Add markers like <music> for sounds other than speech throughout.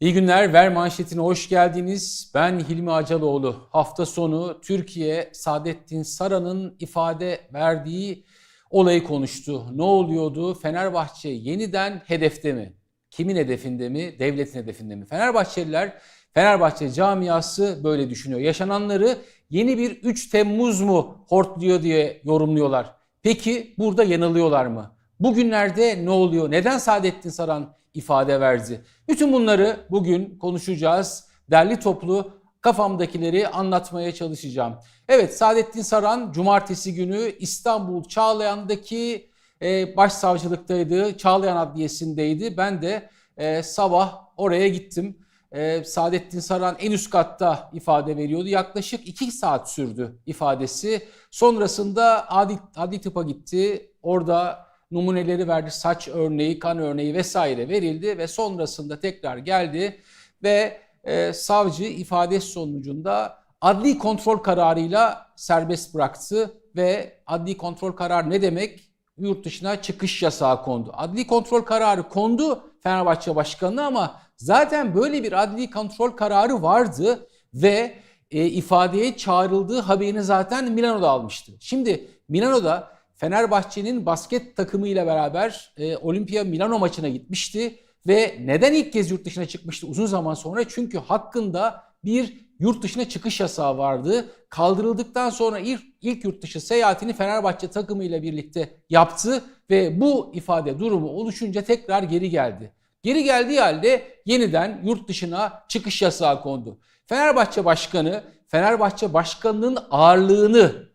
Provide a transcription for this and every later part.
İyi günler. Ver manşetine hoş geldiniz. Ben Hilmi Acaloğlu. Hafta sonu Türkiye Saadettin Saran'ın ifade verdiği olayı konuştu. Ne oluyordu? Fenerbahçe yeniden hedefte mi? Kimin hedefinde mi? Devletin hedefinde mi? Fenerbahçeliler, Fenerbahçe camiası böyle düşünüyor. Yaşananları yeni bir 3 Temmuz mu hortluyor diye yorumluyorlar. Peki burada yanılıyorlar mı? Bugünlerde ne oluyor? Neden Saadettin Saran ifade verdi? Bütün bunları bugün konuşacağız. Derli toplu kafamdakileri anlatmaya çalışacağım. Evet Saadettin Saran cumartesi günü İstanbul Çağlayan'daki e, başsavcılıktaydı. Çağlayan Adliyesi'ndeydi. Ben de e, sabah oraya gittim. E, Saadettin Saran en üst katta ifade veriyordu. Yaklaşık 2 saat sürdü ifadesi. Sonrasında adli, adli tıpa gitti. Orada numuneleri verdi. Saç örneği, kan örneği vesaire verildi ve sonrasında tekrar geldi ve e, savcı ifade sonucunda adli kontrol kararıyla serbest bıraktı ve adli kontrol kararı ne demek? Yurt dışına çıkış yasağı kondu. Adli kontrol kararı kondu Fenerbahçe Başkanı'na ama zaten böyle bir adli kontrol kararı vardı ve e, ifadeye çağrıldığı haberini zaten Milano'da almıştı. Şimdi Milano'da Fenerbahçe'nin basket takımıyla beraber e, Olimpia Milano maçına gitmişti ve neden ilk kez yurt dışına çıkmıştı uzun zaman sonra? Çünkü hakkında bir yurt dışına çıkış yasağı vardı. Kaldırıldıktan sonra ilk, ilk yurt dışı seyahatini Fenerbahçe takımıyla birlikte yaptı ve bu ifade durumu oluşunca tekrar geri geldi. Geri geldiği halde yeniden yurt dışına çıkış yasağı kondu. Fenerbahçe Başkanı, Fenerbahçe Başkanı'nın ağırlığını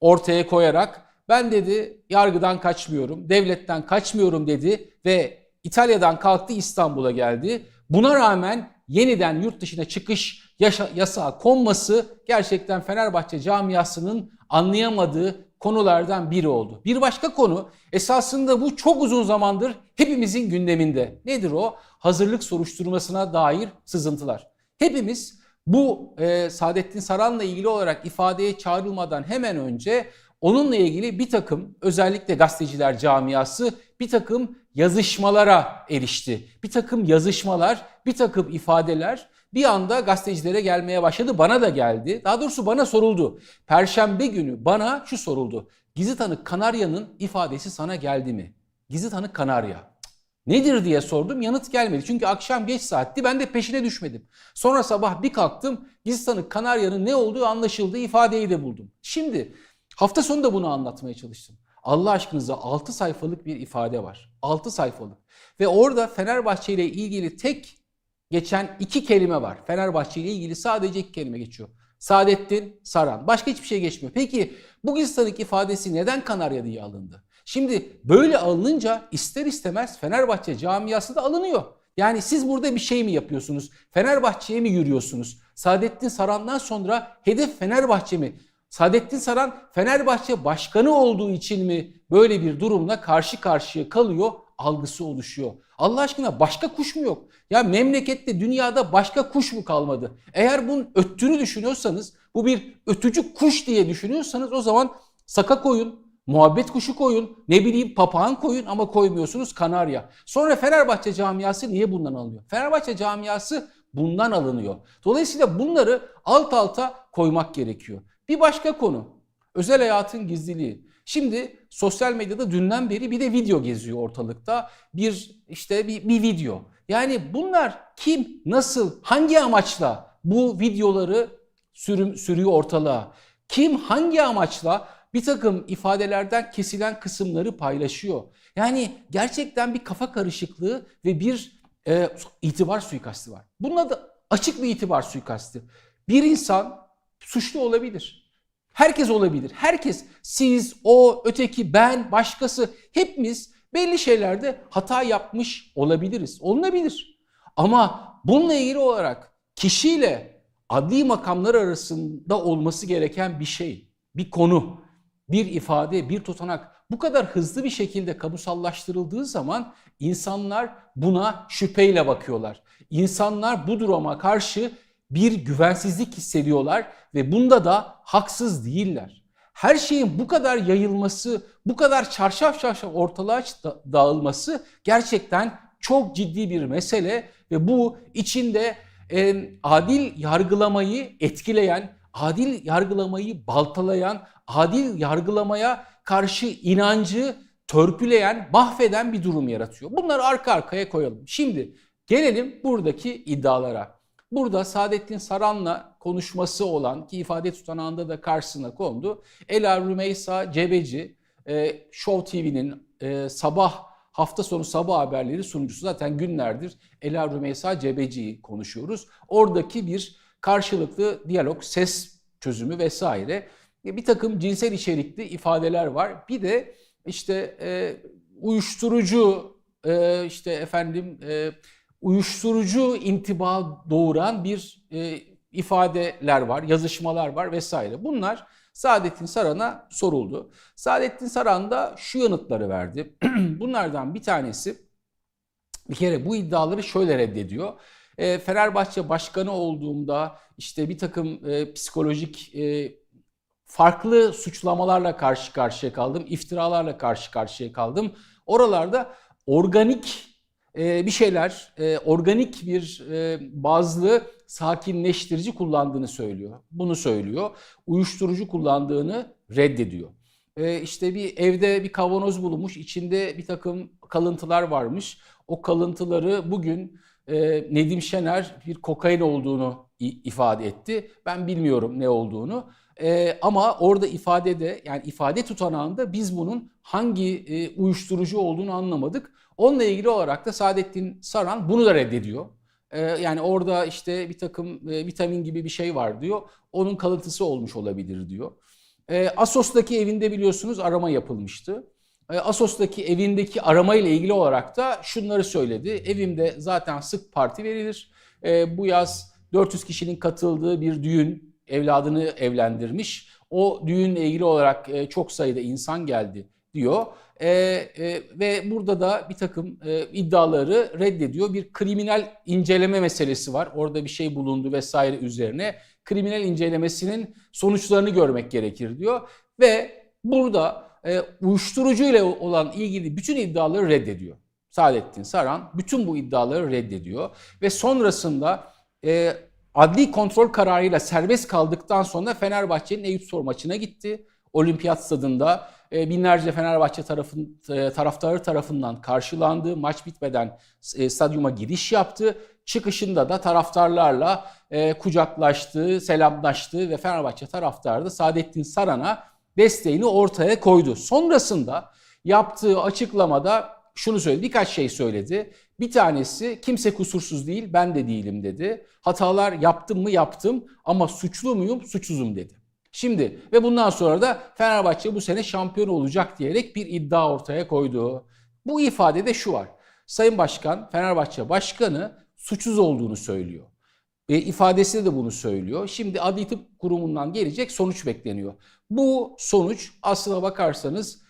ortaya koyarak ben dedi yargıdan kaçmıyorum, devletten kaçmıyorum dedi ve İtalya'dan kalktı İstanbul'a geldi. Buna rağmen yeniden yurt dışına çıkış yaşa- yasağı konması gerçekten Fenerbahçe camiasının anlayamadığı konulardan biri oldu. Bir başka konu esasında bu çok uzun zamandır hepimizin gündeminde. Nedir o? Hazırlık soruşturmasına dair sızıntılar. Hepimiz bu e, Saadettin Saran'la ilgili olarak ifadeye çağrılmadan hemen önce onunla ilgili bir takım özellikle gazeteciler camiası bir takım yazışmalara erişti. Bir takım yazışmalar, bir takım ifadeler bir anda gazetecilere gelmeye başladı. Bana da geldi. Daha doğrusu bana soruldu. Perşembe günü bana şu soruldu. Gizli tanık Kanarya'nın ifadesi sana geldi mi? Gizli tanık Kanarya. Nedir diye sordum yanıt gelmedi. Çünkü akşam geç saatti ben de peşine düşmedim. Sonra sabah bir kalktım gizli tanık Kanarya'nın ne olduğu anlaşıldı ifadeyi de buldum. Şimdi hafta sonu da bunu anlatmaya çalıştım. Allah aşkınıza 6 sayfalık bir ifade var. 6 sayfalık. Ve orada Fenerbahçe ile ilgili tek geçen iki kelime var. Fenerbahçe ile ilgili sadece iki kelime geçiyor. Saadettin Saran. Başka hiçbir şey geçmiyor. Peki bu gizli tanık ifadesi neden Kanarya diye alındı? Şimdi böyle alınınca ister istemez Fenerbahçe camiası da alınıyor. Yani siz burada bir şey mi yapıyorsunuz? Fenerbahçe'ye mi yürüyorsunuz? Saadettin Saran'dan sonra hedef Fenerbahçe mi? Saadettin Saran Fenerbahçe başkanı olduğu için mi böyle bir durumla karşı karşıya kalıyor algısı oluşuyor. Allah aşkına başka kuş mu yok? Ya memlekette dünyada başka kuş mu kalmadı? Eğer bunun öttüğünü düşünüyorsanız bu bir ötücü kuş diye düşünüyorsanız o zaman saka koyun, muhabbet kuşu koyun, ne bileyim papağan koyun ama koymuyorsunuz kanarya. Sonra Fenerbahçe camiası niye bundan alınıyor? Fenerbahçe camiası bundan alınıyor. Dolayısıyla bunları alt alta koymak gerekiyor. Bir başka konu özel hayatın gizliliği. Şimdi sosyal medyada dünden beri bir de video geziyor ortalıkta. Bir işte bir, bir video. Yani bunlar kim, nasıl, hangi amaçla bu videoları sürüm, sürüyor ortalığa? Kim hangi amaçla bir takım ifadelerden kesilen kısımları paylaşıyor? Yani gerçekten bir kafa karışıklığı ve bir e, itibar suikasti var. Bunun adı açık bir itibar suikasti. Bir insan suçlu olabilir. Herkes olabilir. Herkes siz, o, öteki, ben, başkası hepimiz belli şeylerde hata yapmış olabiliriz. Olunabilir. Ama bununla ilgili olarak kişiyle adli makamlar arasında olması gereken bir şey, bir konu, bir ifade, bir tutanak bu kadar hızlı bir şekilde kamusallaştırıldığı zaman insanlar buna şüpheyle bakıyorlar. İnsanlar bu duruma karşı bir güvensizlik hissediyorlar ve bunda da haksız değiller. Her şeyin bu kadar yayılması, bu kadar çarşaf çarşaf ortalığa da- dağılması gerçekten çok ciddi bir mesele ve bu içinde e, adil yargılamayı etkileyen, adil yargılamayı baltalayan, adil yargılamaya karşı inancı törpüleyen, mahveden bir durum yaratıyor. Bunları arka arkaya koyalım. Şimdi gelelim buradaki iddialara. Burada Saadettin Saran'la konuşması olan ki ifade tutanağında da karşısına kondu. Ela Rümeysa Cebeci, e, Show TV'nin e, sabah hafta sonu sabah haberleri sunucusu zaten günlerdir Ela Rümeysa Cebeci'yi konuşuyoruz. Oradaki bir karşılıklı diyalog, ses çözümü vesaire. Bir takım cinsel içerikli ifadeler var. Bir de işte e, uyuşturucu e, işte efendim e, uyuşturucu intiba doğuran bir e, ifadeler var, yazışmalar var vesaire. Bunlar Saadettin Saran'a soruldu. Saadettin Saran da şu yanıtları verdi. <clears throat> Bunlardan bir tanesi bir kere bu iddiaları şöyle reddediyor. E, Fenerbahçe başkanı olduğumda işte bir takım e, psikolojik e, farklı suçlamalarla karşı karşıya kaldım, iftiralarla karşı karşıya kaldım. Oralarda organik bir şeyler, e, organik bir e, bazlı sakinleştirici kullandığını söylüyor. Bunu söylüyor. Uyuşturucu kullandığını reddediyor. E, işte bir evde bir kavanoz bulunmuş, içinde bir takım kalıntılar varmış. O kalıntıları bugün e, Nedim Şener bir kokain olduğunu ifade etti. Ben bilmiyorum ne olduğunu. E, ama orada ifadede yani ifade tutanağında biz bunun hangi uyuşturucu olduğunu anlamadık. Onunla ilgili olarak da Saadettin Saran bunu da reddediyor. E, yani orada işte bir takım e, vitamin gibi bir şey var diyor. Onun kalıntısı olmuş olabilir diyor. E, Asos'taki evinde biliyorsunuz arama yapılmıştı. E, Asos'taki evindeki arama ile ilgili olarak da şunları söyledi. Evimde zaten sık parti verilir. Bu yaz 400 kişinin katıldığı bir düğün evladını evlendirmiş. O düğünle ilgili olarak e, çok sayıda insan geldi diyor. E, e, ve burada da bir takım e, iddiaları reddediyor. Bir kriminal inceleme meselesi var. Orada bir şey bulundu vesaire üzerine. Kriminal incelemesinin sonuçlarını görmek gerekir diyor. Ve burada e, uyuşturucu ile olan ilgili bütün iddiaları reddediyor. Saadettin Saran bütün bu iddiaları reddediyor. Ve sonrasında e, adli kontrol kararıyla serbest kaldıktan sonra Fenerbahçe'nin Eyüpspor maçına gitti. Olimpiyat stadında e, binlerce Fenerbahçe tarafın, e, taraftarı tarafından karşılandı. Maç bitmeden e, stadyuma giriş yaptı. Çıkışında da taraftarlarla kucaklaştı, selamlaştı ve Fenerbahçe taraftarı da Saadettin Saran'a desteğini ortaya koydu. Sonrasında yaptığı açıklamada şunu söyledi, birkaç şey söyledi. Bir tanesi kimse kusursuz değil, ben de değilim dedi. Hatalar yaptım mı yaptım ama suçlu muyum, suçsuzum dedi. Şimdi ve bundan sonra da Fenerbahçe bu sene şampiyon olacak diyerek bir iddia ortaya koydu. Bu ifadede şu var. Sayın Başkan, Fenerbahçe Başkanı suçsuz olduğunu söylüyor. E, ifadesi de bunu söylüyor. Şimdi Adli Tıp Kurumu'ndan gelecek sonuç bekleniyor. Bu sonuç aslına bakarsanız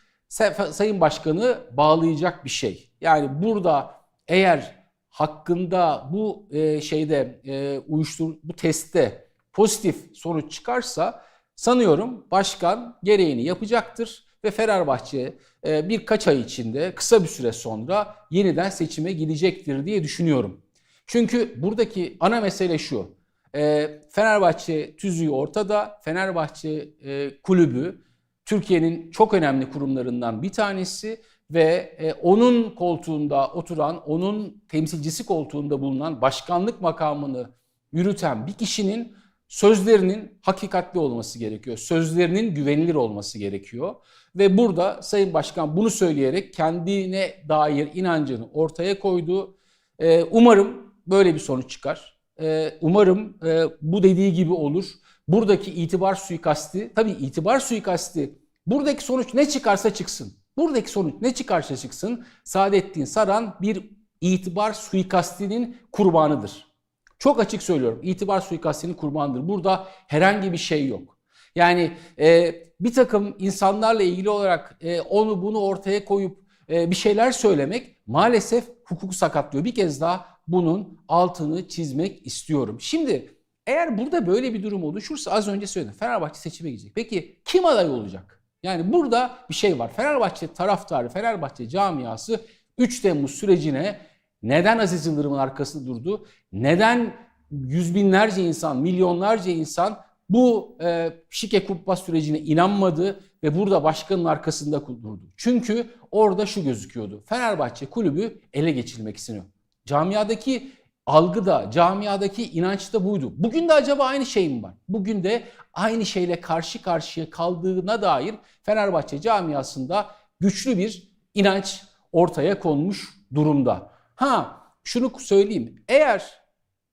Sayın Başkanı bağlayacak bir şey. Yani burada eğer hakkında bu e, şeyde e, uyuştur bu testte pozitif sonuç çıkarsa sanıyorum başkan gereğini yapacaktır ve Fenerbahçe e, birkaç ay içinde kısa bir süre sonra yeniden seçime gidecektir diye düşünüyorum. Çünkü buradaki ana mesele şu. E, Fenerbahçe tüzüğü ortada. Fenerbahçe e, kulübü Türkiye'nin çok önemli kurumlarından bir tanesi ve onun koltuğunda oturan, onun temsilcisi koltuğunda bulunan başkanlık makamını yürüten bir kişinin sözlerinin hakikatli olması gerekiyor. Sözlerinin güvenilir olması gerekiyor. Ve burada Sayın Başkan bunu söyleyerek kendine dair inancını ortaya koydu. E, umarım böyle bir sonuç çıkar. E, umarım e, bu dediği gibi olur. Buradaki itibar suikasti, tabii itibar suikasti buradaki sonuç ne çıkarsa çıksın. Buradaki sonuç ne çıkarsa çıksın Saadettin Saran bir itibar suikastinin kurbanıdır. Çok açık söylüyorum itibar suikastinin kurbanıdır. Burada herhangi bir şey yok. Yani e, bir takım insanlarla ilgili olarak e, onu bunu ortaya koyup e, bir şeyler söylemek maalesef hukuku sakatlıyor. Bir kez daha bunun altını çizmek istiyorum. Şimdi eğer burada böyle bir durum oluşursa az önce söyledim Fenerbahçe seçime gidecek. Peki kim aday olacak? Yani burada bir şey var. Fenerbahçe taraftarı, Fenerbahçe camiası 3 Temmuz sürecine Neden Aziz Yıldırım'ın arkasında durdu? Neden yüz binlerce insan, milyonlarca insan bu e, şike kumpas sürecine inanmadı ve burada başkanın arkasında durdu? Çünkü orada şu gözüküyordu. Fenerbahçe kulübü ele geçirmek istiyor. Camiadaki algı da, camiadaki inanç da buydu. Bugün de acaba aynı şey mi var? Bugün de aynı şeyle karşı karşıya kaldığına dair Fenerbahçe camiasında güçlü bir inanç ortaya konmuş durumda. Ha şunu söyleyeyim. Eğer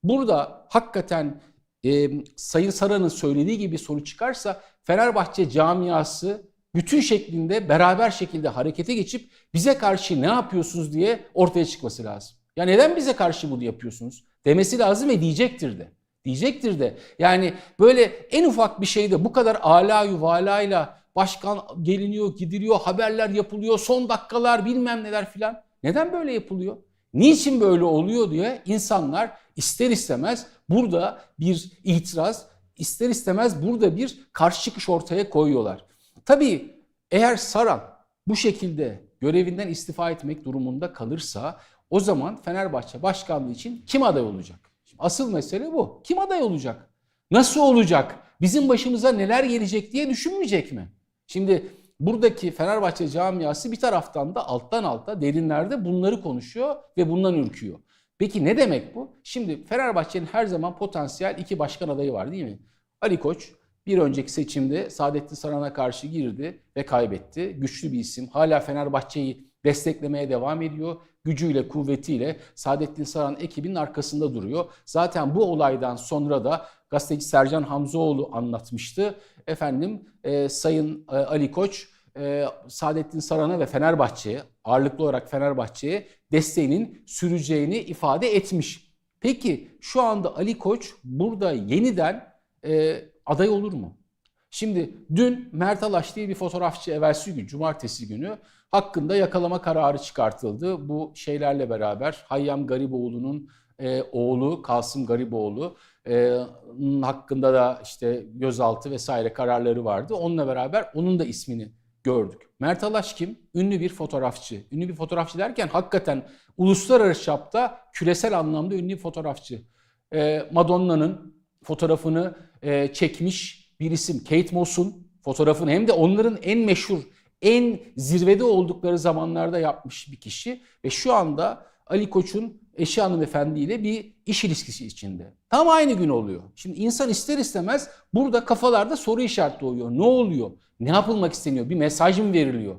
burada hakikaten e, Sayın Saran'ın söylediği gibi soru çıkarsa Fenerbahçe camiası bütün şeklinde beraber şekilde harekete geçip bize karşı ne yapıyorsunuz diye ortaya çıkması lazım. Ya neden bize karşı bunu yapıyorsunuz demesi lazım ve diyecektir de. Diyecektir de. Yani böyle en ufak bir şeyde bu kadar ala yuvalayla başkan geliniyor, gidiliyor, haberler yapılıyor, son dakikalar bilmem neler filan. Neden böyle yapılıyor? Niçin böyle oluyor diye insanlar ister istemez burada bir itiraz, ister istemez burada bir karşı çıkış ortaya koyuyorlar. Tabii eğer Saran bu şekilde görevinden istifa etmek durumunda kalırsa o zaman Fenerbahçe başkanlığı için kim aday olacak? Şimdi asıl mesele bu. Kim aday olacak? Nasıl olacak? Bizim başımıza neler gelecek diye düşünmeyecek mi? Şimdi buradaki Fenerbahçe camiası bir taraftan da alttan alta derinlerde bunları konuşuyor ve bundan ürküyor. Peki ne demek bu? Şimdi Fenerbahçe'nin her zaman potansiyel iki başkan adayı var değil mi? Ali Koç bir önceki seçimde Saadettin Saran'a karşı girdi ve kaybetti. Güçlü bir isim. Hala Fenerbahçe'yi desteklemeye devam ediyor. Gücüyle, kuvvetiyle Saadettin Saran ekibinin arkasında duruyor. Zaten bu olaydan sonra da gazeteci Sercan Hamzoğlu anlatmıştı. Efendim e, Sayın e, Ali Koç e, Saadettin Saran'a ve Fenerbahçe'ye ağırlıklı olarak Fenerbahçe'ye desteğinin süreceğini ifade etmiş. Peki şu anda Ali Koç burada yeniden e, aday olur mu? Şimdi dün Mert Alaş diye bir fotoğrafçı evvelsi gün, cumartesi günü hakkında yakalama kararı çıkartıldı. Bu şeylerle beraber Hayyam Gariboğlu'nun e, oğlu Kasım Gariboğlu e, hakkında da işte gözaltı vesaire kararları vardı. Onunla beraber onun da ismini gördük. Mert Alaş kim? Ünlü bir fotoğrafçı. Ünlü bir fotoğrafçı derken hakikaten uluslararası çapta küresel anlamda ünlü bir fotoğrafçı. E, Madonna'nın fotoğrafını e, çekmiş bir isim. Kate Moss'un fotoğrafını hem de onların en meşhur, en zirvede oldukları zamanlarda yapmış bir kişi. Ve şu anda Ali Koç'un eşi hanımefendiyle bir iş ilişkisi içinde. Tam aynı gün oluyor. Şimdi insan ister istemez burada kafalarda soru işareti doğuyor. Ne oluyor? Ne yapılmak isteniyor? Bir mesaj mı veriliyor?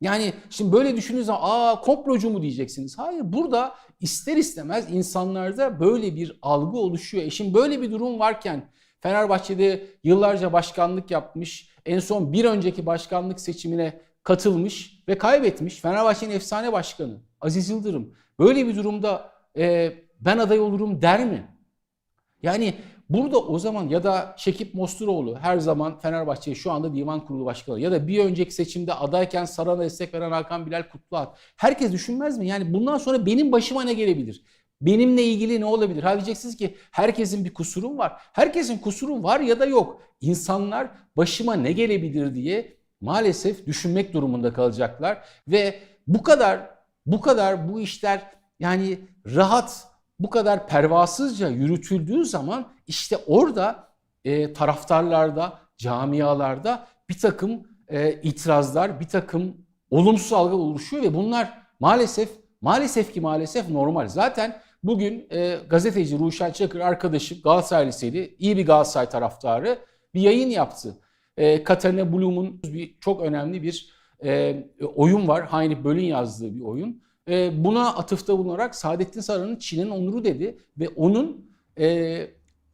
Yani şimdi böyle düşündüğünüz zaman aa komplocu mu diyeceksiniz? Hayır burada ister istemez insanlarda böyle bir algı oluşuyor. E şimdi böyle bir durum varken Fenerbahçe'de yıllarca başkanlık yapmış, en son bir önceki başkanlık seçimine katılmış ve kaybetmiş. Fenerbahçe'nin efsane başkanı Aziz Yıldırım. Böyle bir durumda e, ben aday olurum der mi? Yani burada o zaman ya da Şekip Mosturoğlu her zaman Fenerbahçe şu anda divan kurulu başkanı ya da bir önceki seçimde adayken Saran'a destek veren Hakan Bilal Kutluat. Herkes düşünmez mi? Yani bundan sonra benim başıma ne gelebilir? Benimle ilgili ne olabilir? Ha diyeceksiniz ki herkesin bir kusurum var. Herkesin kusuru var ya da yok. İnsanlar başıma ne gelebilir diye maalesef düşünmek durumunda kalacaklar ve bu kadar bu kadar bu işler yani rahat bu kadar pervasızca yürütüldüğü zaman işte orada e, taraftarlarda, camialarda bir takım e, itirazlar, bir takım olumsuz algı oluşuyor ve bunlar maalesef maalesef ki maalesef normal. Zaten bugün e, gazeteci Ruşen Çakır arkadaşım Galatasaray Liseli, iyi bir Galatasaray taraftarı bir yayın yaptı. E, Katarina Blum'un bir çok önemli bir e, oyun var. Heinrich Böll'ün yazdığı bir oyun. E, buna atıfta bulunarak Saadettin Saran'ın Çin'in onuru dedi ve onun e,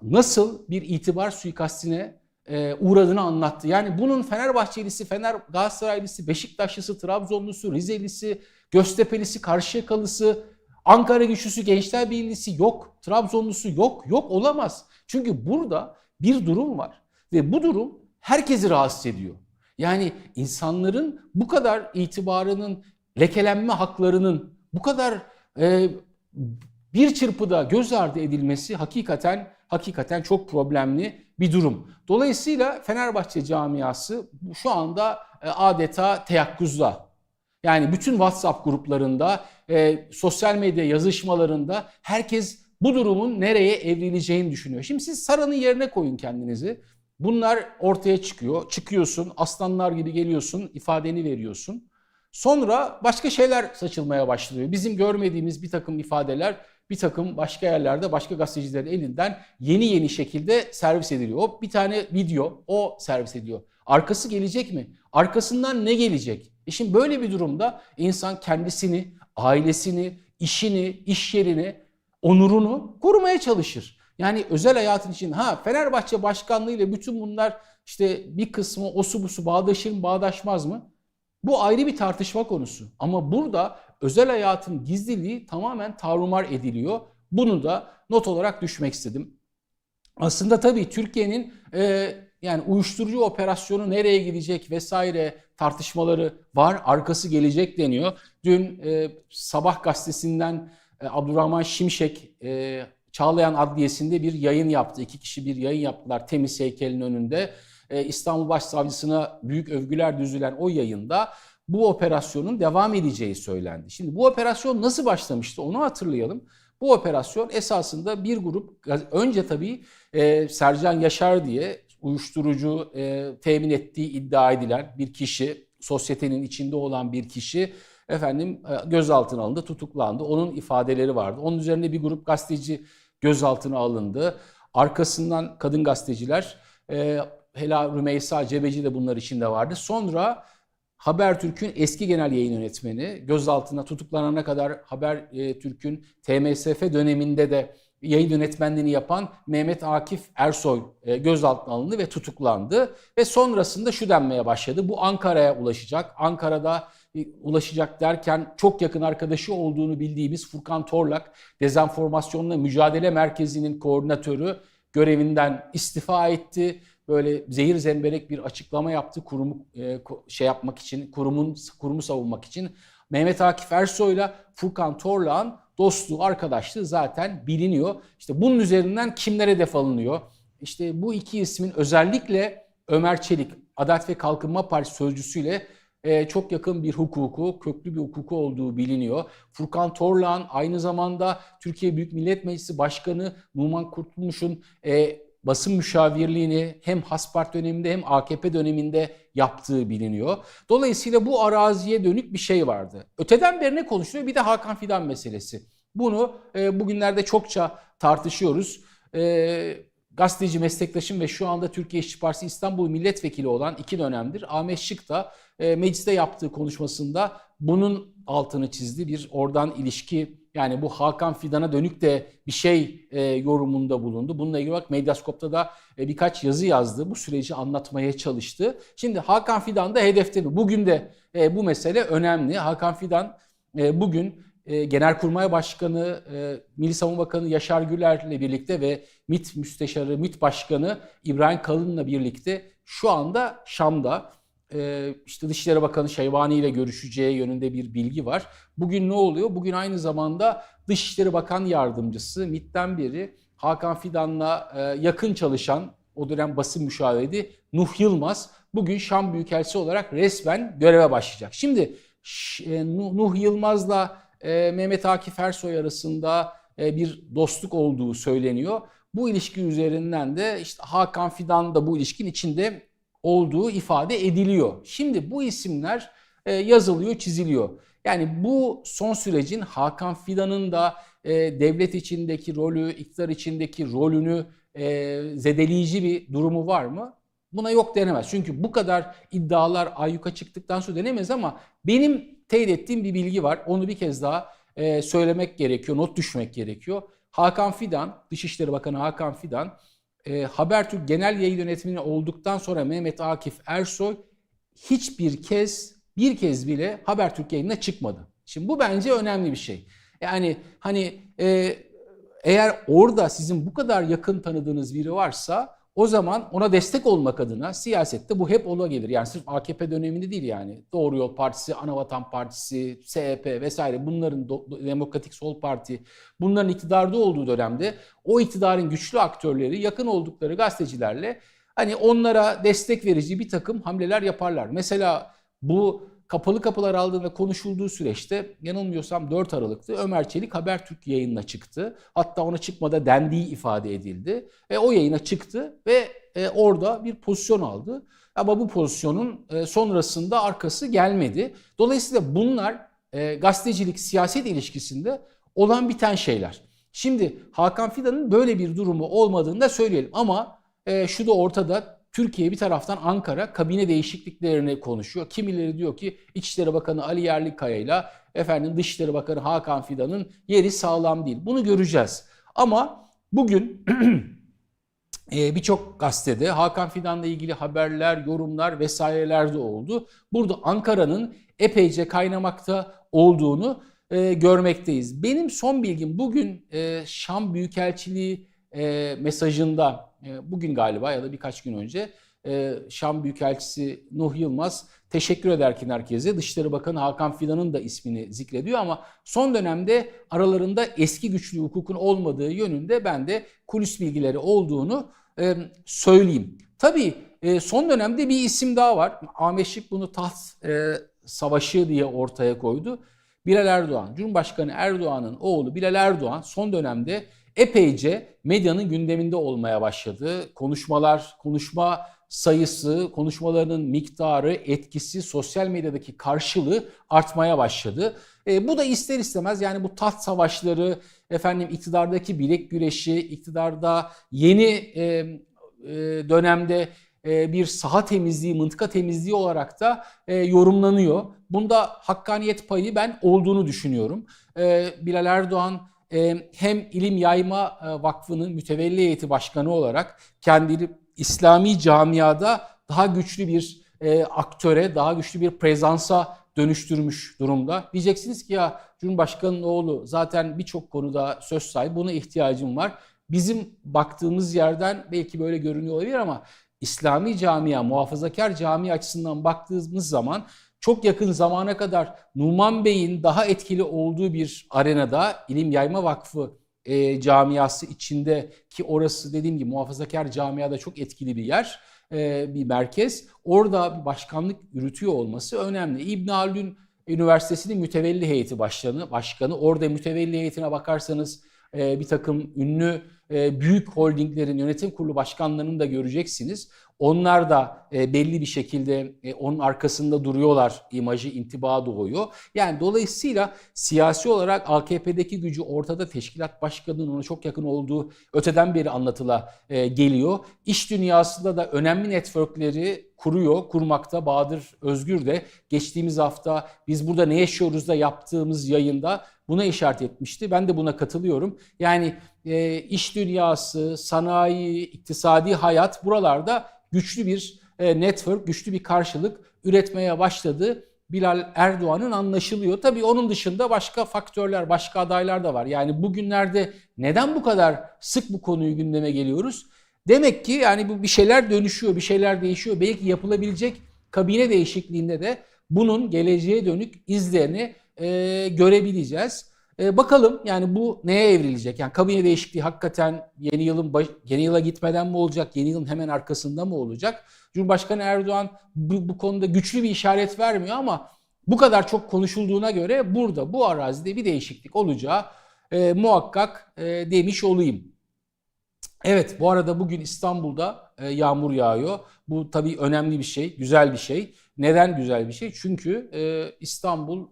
nasıl bir itibar suikastine e, uğradığını anlattı. Yani bunun Fenerbahçelisi, Fener Galatasaraylisi, Beşiktaşlısı, Trabzonlusu, Rizelisi, Göztepe'lisi, Karşıyakalısı, Ankara güçlüsü, Gençler Birliği'si yok. Trabzonlusu yok. Yok olamaz. Çünkü burada bir durum var. Ve bu durum herkesi rahatsız ediyor. Yani insanların bu kadar itibarının, lekelenme haklarının bu kadar e, bir çırpıda göz ardı edilmesi hakikaten hakikaten çok problemli bir durum. Dolayısıyla Fenerbahçe camiası şu anda e, adeta teyakkuzda. Yani bütün WhatsApp gruplarında, e, sosyal medya yazışmalarında herkes bu durumun nereye evrileceğini düşünüyor. Şimdi siz Sara'nın yerine koyun kendinizi. Bunlar ortaya çıkıyor. Çıkıyorsun, aslanlar gibi geliyorsun, ifadeni veriyorsun. Sonra başka şeyler saçılmaya başlıyor. Bizim görmediğimiz bir takım ifadeler bir takım başka yerlerde başka gazetecilerin elinden yeni yeni şekilde servis ediliyor. Bir tane video o servis ediyor. Arkası gelecek mi? Arkasından ne gelecek? E şimdi böyle bir durumda insan kendisini, ailesini, işini, iş yerini, onurunu korumaya çalışır. Yani özel hayatın için ha Fenerbahçe başkanlığı ile bütün bunlar işte bir kısmı osu busu bağdaşır mı bağdaşmaz mı? Bu ayrı bir tartışma konusu. Ama burada özel hayatın gizliliği tamamen tarumar ediliyor. Bunu da not olarak düşmek istedim. Aslında tabii Türkiye'nin e, yani uyuşturucu operasyonu nereye gidecek vesaire tartışmaları var. Arkası gelecek deniyor. Dün e, Sabah gazetesinden e, Abdurrahman Şimşek e, Çağlayan Adliyesi'nde bir yayın yaptı. İki kişi bir yayın yaptılar Temiz heykelin önünde. E, İstanbul Başsavcısına büyük övgüler düzülen o yayında bu operasyonun devam edeceği söylendi. Şimdi bu operasyon nasıl başlamıştı onu hatırlayalım. Bu operasyon esasında bir grup önce tabii e, Sercan Yaşar diye uyuşturucu e, temin ettiği iddia edilen bir kişi, sosyetenin içinde olan bir kişi efendim e, gözaltına alındı, tutuklandı. Onun ifadeleri vardı. Onun üzerine bir grup gazeteci gözaltına alındı. Arkasından kadın gazeteciler, e, Hela Rümeysa Cebeci de bunlar içinde vardı. Sonra Habertürk'ün eski genel yayın yönetmeni, gözaltına tutuklanana kadar Habertürk'ün TMSF döneminde de yayın yönetmenliğini yapan Mehmet Akif Ersoy e, gözaltına alındı ve tutuklandı. Ve sonrasında şu denmeye başladı. Bu Ankara'ya ulaşacak. Ankara'da e, ulaşacak derken çok yakın arkadaşı olduğunu bildiğimiz Furkan Torlak, Dezenformasyonla Mücadele Merkezi'nin koordinatörü görevinden istifa etti böyle zehir zemberek bir açıklama yaptı kurumu e, şey yapmak için, kurumun kurumu savunmak için. Mehmet Akif Ersoy'la Furkan Torlağ'ın dostluğu, arkadaşlığı zaten biliniyor. İşte bunun üzerinden kimlere def alınıyor? İşte bu iki ismin özellikle Ömer Çelik, Adalet ve Kalkınma Partisi sözcüsüyle e, çok yakın bir hukuku, köklü bir hukuku olduğu biliniyor. Furkan Torlağ'ın aynı zamanda Türkiye Büyük Millet Meclisi Başkanı Numan Kurtulmuş'un e, basın müşavirliğini hem Haspart döneminde hem AKP döneminde yaptığı biliniyor. Dolayısıyla bu araziye dönük bir şey vardı. Öteden beri ne konuşuluyor? Bir de Hakan Fidan meselesi. Bunu e, bugünlerde çokça tartışıyoruz. E, gazeteci meslektaşım ve şu anda Türkiye İşçi Partisi İstanbul Milletvekili olan iki dönemdir Ahmet Şık da e, mecliste yaptığı konuşmasında bunun altını çizdi. Bir oradan ilişki yani bu Hakan Fidan'a dönük de bir şey e, yorumunda bulundu. Bununla ilgili olarak Medyaskop'ta da e, birkaç yazı yazdı. Bu süreci anlatmaya çalıştı. Şimdi Hakan Fidan da hedefte mi? Bugün de e, bu mesele önemli. Hakan Fidan e, bugün e, Genelkurmay Başkanı, e, Milli Savunma Bakanı Yaşar Güler'le birlikte ve MİT Müsteşarı, MİT Başkanı İbrahim Kalın'la birlikte şu anda Şam'da e, işte Dışişleri Bakanı Şeyvani ile görüşeceği yönünde bir bilgi var. Bugün ne oluyor? Bugün aynı zamanda Dışişleri Bakan Yardımcısı MİT'ten biri Hakan Fidan'la e, yakın çalışan o dönem basın müşaviri Nuh Yılmaz bugün Şam Büyükelçisi olarak resmen göreve başlayacak. Şimdi e, Nuh Yılmaz'la Mehmet Akif Ersoy arasında bir dostluk olduğu söyleniyor. Bu ilişki üzerinden de işte Hakan Fidan da bu ilişkin içinde olduğu ifade ediliyor. Şimdi bu isimler e, yazılıyor, çiziliyor. Yani bu son sürecin Hakan Fidan'ın da e, devlet içindeki rolü, iktidar içindeki rolünü e, zedeleyici bir durumu var mı? Buna yok denemez. Çünkü bu kadar iddialar ayyuka çıktıktan sonra denemez ama benim teyit ettiğim bir bilgi var. Onu bir kez daha e, söylemek gerekiyor, not düşmek gerekiyor. Hakan Fidan, Dışişleri Bakanı Hakan Fidan e, Habertürk Genel Yayın Yönetmeni olduktan sonra Mehmet Akif Ersoy hiçbir kez bir kez bile Habertürk yayınına çıkmadı. Şimdi bu bence önemli bir şey. Yani hani e, eğer orada sizin bu kadar yakın tanıdığınız biri varsa o zaman ona destek olmak adına siyasette bu hep ola gelir. Yani sırf AKP döneminde değil yani. Doğru Yol Partisi, Anavatan Partisi, SHP vesaire bunların Demokratik Sol Parti bunların iktidarda olduğu dönemde o iktidarın güçlü aktörleri yakın oldukları gazetecilerle hani onlara destek verici bir takım hamleler yaparlar. Mesela bu kapalı kapılar aldığında konuşulduğu süreçte yanılmıyorsam 4 Aralık'tı Ömer Çelik Habertürk yayınına çıktı. Hatta ona çıkmada dendiği ifade edildi. E, o yayına çıktı ve e, orada bir pozisyon aldı. Ama bu pozisyonun e, sonrasında arkası gelmedi. Dolayısıyla bunlar e, gazetecilik siyaset ilişkisinde olan biten şeyler. Şimdi Hakan Fidan'ın böyle bir durumu olmadığını da söyleyelim ama e, şu da ortada Türkiye bir taraftan Ankara kabine değişikliklerini konuşuyor. Kimileri diyor ki İçişleri Bakanı Ali Yerlikaya ile efendim Dışişleri Bakanı Hakan Fidan'ın yeri sağlam değil. Bunu göreceğiz. Ama bugün <clears throat> e, birçok gazetede Hakan Fidan'la ilgili haberler, yorumlar vesaireler de oldu. Burada Ankara'nın epeyce kaynamakta olduğunu e, görmekteyiz. Benim son bilgim bugün e, Şam Büyükelçiliği e, mesajında bugün galiba ya da birkaç gün önce e, Şam Büyükelçisi Nuh Yılmaz teşekkür ederken herkese Dışişleri Bakanı Hakan Fidan'ın da ismini zikrediyor ama son dönemde aralarında eski güçlü hukukun olmadığı yönünde ben de kulis bilgileri olduğunu e, söyleyeyim. Tabii e, son dönemde bir isim daha var. Ahmet Şık bunu taht e, savaşı diye ortaya koydu. Bilal Erdoğan, Cumhurbaşkanı Erdoğan'ın oğlu Bilal Erdoğan son dönemde epeyce medyanın gündeminde olmaya başladı. Konuşmalar, konuşma sayısı, konuşmalarının miktarı, etkisi, sosyal medyadaki karşılığı artmaya başladı. E, bu da ister istemez yani bu taht savaşları, efendim iktidardaki bilek güreşi, iktidarda yeni e, e, dönemde e, bir saha temizliği, mıntıka temizliği olarak da e, yorumlanıyor. Bunda hakkaniyet payı ben olduğunu düşünüyorum. E, Bilal Erdoğan hem İlim Yayma e, Vakfı'nın mütevelli heyeti başkanı olarak kendini İslami camiada daha güçlü bir e, aktöre, daha güçlü bir prezansa dönüştürmüş durumda. Diyeceksiniz ki ya Cumhurbaşkanı'nın oğlu zaten birçok konuda söz sahibi, buna ihtiyacım var. Bizim baktığımız yerden belki böyle görünüyor olabilir ama İslami camia, muhafazakar cami açısından baktığımız zaman çok yakın zamana kadar Numan Bey'in daha etkili olduğu bir arenada İlim Yayma Vakfı e, camiası içinde ki orası dediğim gibi muhafazakar camiada çok etkili bir yer, e, bir merkez. Orada bir başkanlık yürütüyor olması önemli. İbn Haldun Üniversitesi'nin mütevelli heyeti başkanı, başkanı. Orada mütevelli heyetine bakarsanız e, bir takım ünlü e, büyük holdinglerin yönetim kurulu başkanlarını da göreceksiniz. Onlar da e, belli bir şekilde e, onun arkasında duruyorlar imajı, intiba doğuyor. Yani dolayısıyla siyasi olarak AKP'deki gücü ortada teşkilat başkanının ona çok yakın olduğu öteden beri anlatıla e, geliyor. İş dünyasında da önemli networkleri kuruyor, kurmakta. Bahadır Özgür de geçtiğimiz hafta biz burada ne yaşıyoruz da yaptığımız yayında buna işaret etmişti. Ben de buna katılıyorum. Yani iş dünyası, sanayi, iktisadi hayat buralarda güçlü bir network, güçlü bir karşılık üretmeye başladı. Bilal Erdoğan'ın anlaşılıyor. Tabii onun dışında başka faktörler, başka adaylar da var. Yani bugünlerde neden bu kadar sık bu konuyu gündeme geliyoruz? Demek ki yani bu bir şeyler dönüşüyor, bir şeyler değişiyor. Belki yapılabilecek kabine değişikliğinde de bunun geleceğe dönük izlerini e, görebileceğiz. E, bakalım yani bu neye evrilecek? Yani kabine değişikliği hakikaten yeni yılın baş, yeni yıla gitmeden mi olacak? Yeni yılın hemen arkasında mı olacak? Cumhurbaşkanı Erdoğan bu, bu konuda güçlü bir işaret vermiyor ama bu kadar çok konuşulduğuna göre burada bu arazide bir değişiklik olacağı e, muhakkak e, demiş olayım. Evet bu arada bugün İstanbul'da e, yağmur yağıyor. Bu tabii önemli bir şey, güzel bir şey. Neden güzel bir şey? Çünkü e, İstanbul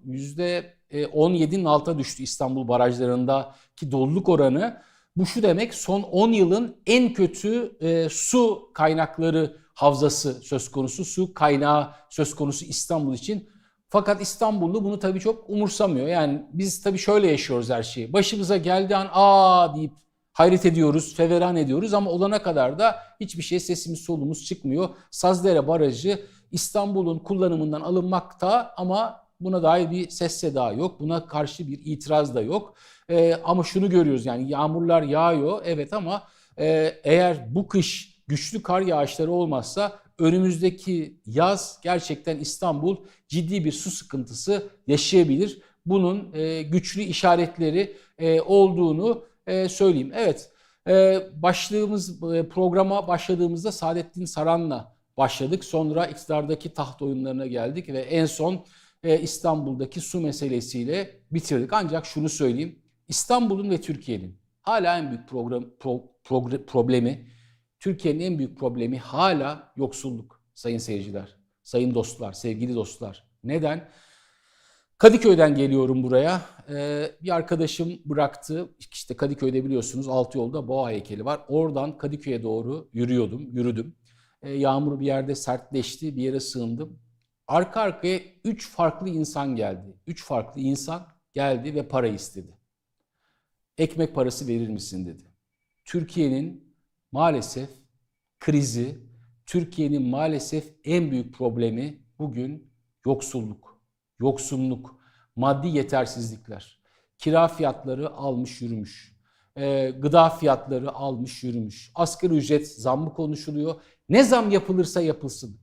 %17'nin e, alta düştü İstanbul barajlarındaki doluluk oranı. Bu şu demek son 10 yılın en kötü e, su kaynakları havzası söz konusu, su kaynağı söz konusu İstanbul için. Fakat İstanbullu bunu tabii çok umursamıyor. Yani biz tabii şöyle yaşıyoruz her şeyi. Başımıza geldiği an aa deyip hayret ediyoruz, feveran ediyoruz ama olana kadar da hiçbir şey sesimiz solumuz çıkmıyor. Sazdere Barajı İstanbul'un kullanımından alınmakta ama buna dair bir ses seda yok. Buna karşı bir itiraz da yok. Ee, ama şunu görüyoruz yani yağmurlar yağıyor evet ama e, eğer bu kış güçlü kar yağışları olmazsa önümüzdeki yaz gerçekten İstanbul ciddi bir su sıkıntısı yaşayabilir. Bunun e, güçlü işaretleri e, olduğunu e, söyleyeyim. Evet e, başlığımız e, programa başladığımızda Saadettin Saran'la başladık. Sonra iktidardaki taht oyunlarına geldik ve en son İstanbul'daki su meselesiyle bitirdik. Ancak şunu söyleyeyim. İstanbul'un ve Türkiye'nin hala en büyük program, pro- progre- problemi, Türkiye'nin en büyük problemi hala yoksulluk sayın seyirciler, sayın dostlar, sevgili dostlar. Neden? Kadıköy'den geliyorum buraya. Ee, bir arkadaşım bıraktı. İşte Kadıköy'de biliyorsunuz altı yolda boğa heykeli var. Oradan Kadıköy'e doğru yürüyordum, yürüdüm. Ee, yağmur bir yerde sertleşti, bir yere sığındım. Arka arkaya üç farklı insan geldi. Üç farklı insan geldi ve para istedi. Ekmek parası verir misin dedi. Türkiye'nin maalesef krizi, Türkiye'nin maalesef en büyük problemi bugün yoksulluk, yoksunluk, maddi yetersizlikler. Kira fiyatları almış yürümüş. Ee, gıda fiyatları almış yürümüş. Asgari ücret zammı konuşuluyor. Ne zam yapılırsa yapılsın.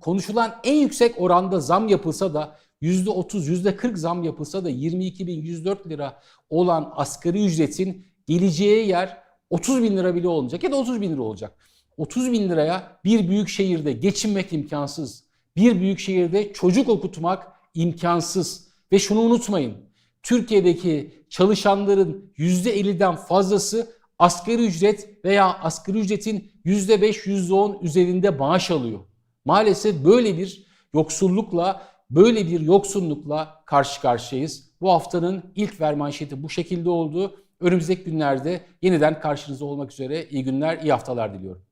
Konuşulan en yüksek oranda zam yapılsa da %30, %40 zam yapılsa da 22.104 lira olan asgari ücretin geleceği yer 30 bin lira bile olmayacak ya da 30 bin lira olacak. 30 bin liraya bir büyük şehirde geçinmek imkansız. Bir büyük şehirde çocuk okutmak imkansız. Ve şunu unutmayın. Türkiye'deki çalışanların %50'den fazlası asgari ücret veya asgari ücretin %5, %10 üzerinde maaş alıyor. Maalesef böyle bir yoksullukla, böyle bir yoksunlukla karşı karşıyayız. Bu haftanın ilk ver manşeti bu şekilde oldu. Önümüzdeki günlerde yeniden karşınızda olmak üzere iyi günler, iyi haftalar diliyorum.